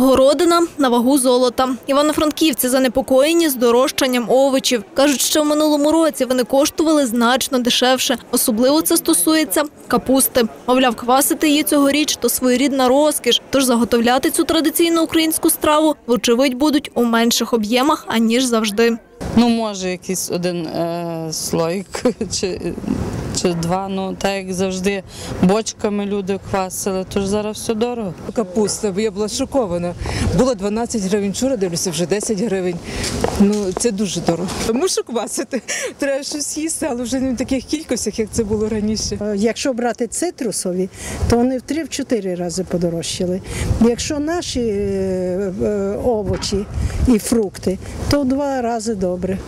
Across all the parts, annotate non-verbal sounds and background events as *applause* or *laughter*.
Городина на вагу золота. Івано-франківці занепокоєні здорожчанням овочів. Кажуть, що в минулому році вони коштували значно дешевше. Особливо це стосується капусти. Мовляв, квасити її цьогоріч то своєрідна розкіш. Тож заготовляти цю традиційну українську страву, вочевидь, будуть у менших об'ємах аніж завжди. Ну, може, якийсь один е, слоїк *laughs* чи, чи два. Ну, так як завжди, бочками люди квасили, тож зараз все дорого. Капуста, бо я була шокована. Було 12 гривень, вчора дивлюся, вже 10 гривень. Ну, це дуже дорого. Мушу квасити. *laughs* Треба щось їсти, але вже не в таких кількостях, як це було раніше. Е, Якщо брати цитрусові, то вони в 3-4 рази подорожчали. Якщо наші е, е, овочі і фрукти, то в два рази добре.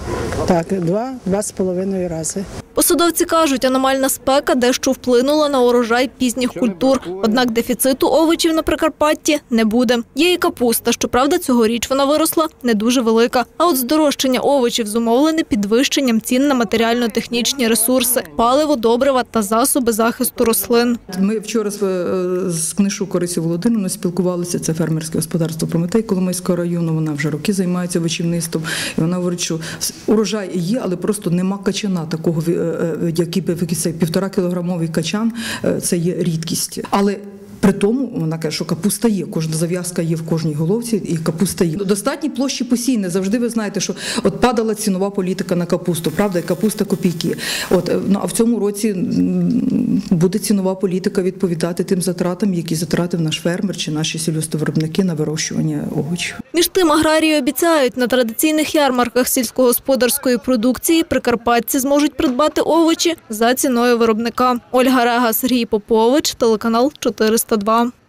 Так, два, два з половиною рази. Посадовці кажуть, аномальна спека дещо вплинула на урожай пізніх культур. Однак дефіциту овочів на Прикарпатті не буде. Є і капуста. Щоправда, цьогоріч вона виросла не дуже велика. А от здорожчання овочів зумовлене підвищенням цін на матеріально-технічні ресурси, паливо, добрива та засоби захисту рослин. Ми вчора з, е, книшу Корисі Володимирівною спілкувалися. Це фермерське господарство Прометей Коломийського району. Вона вже роки займається вичівництвом. І вона говорить, що урожай є, але просто нема качана такого, е, який би який цей півтора кілограмовий качан. е, Це є рідкість. Але при тому вона каже, що капуста є, кожна зав'язка є в кожній головці, і капуста є. Достатні площі посійне. Завжди ви знаєте, що от падала цінова політика на капусту, правда, і капуста копійки. От е, ну а в цьому році буде цінова політика відповідати тим затратам, які затратив наш фермер чи наші сільгоспвиробники на вирощування овочів. Між тим аграрії обіцяють, на традиційних ярмарках сільськогосподарської продукції прикарпатці зможуть придбати овочі за ціною виробника. Ольга Рега, Сергій Попович, телеканал 402.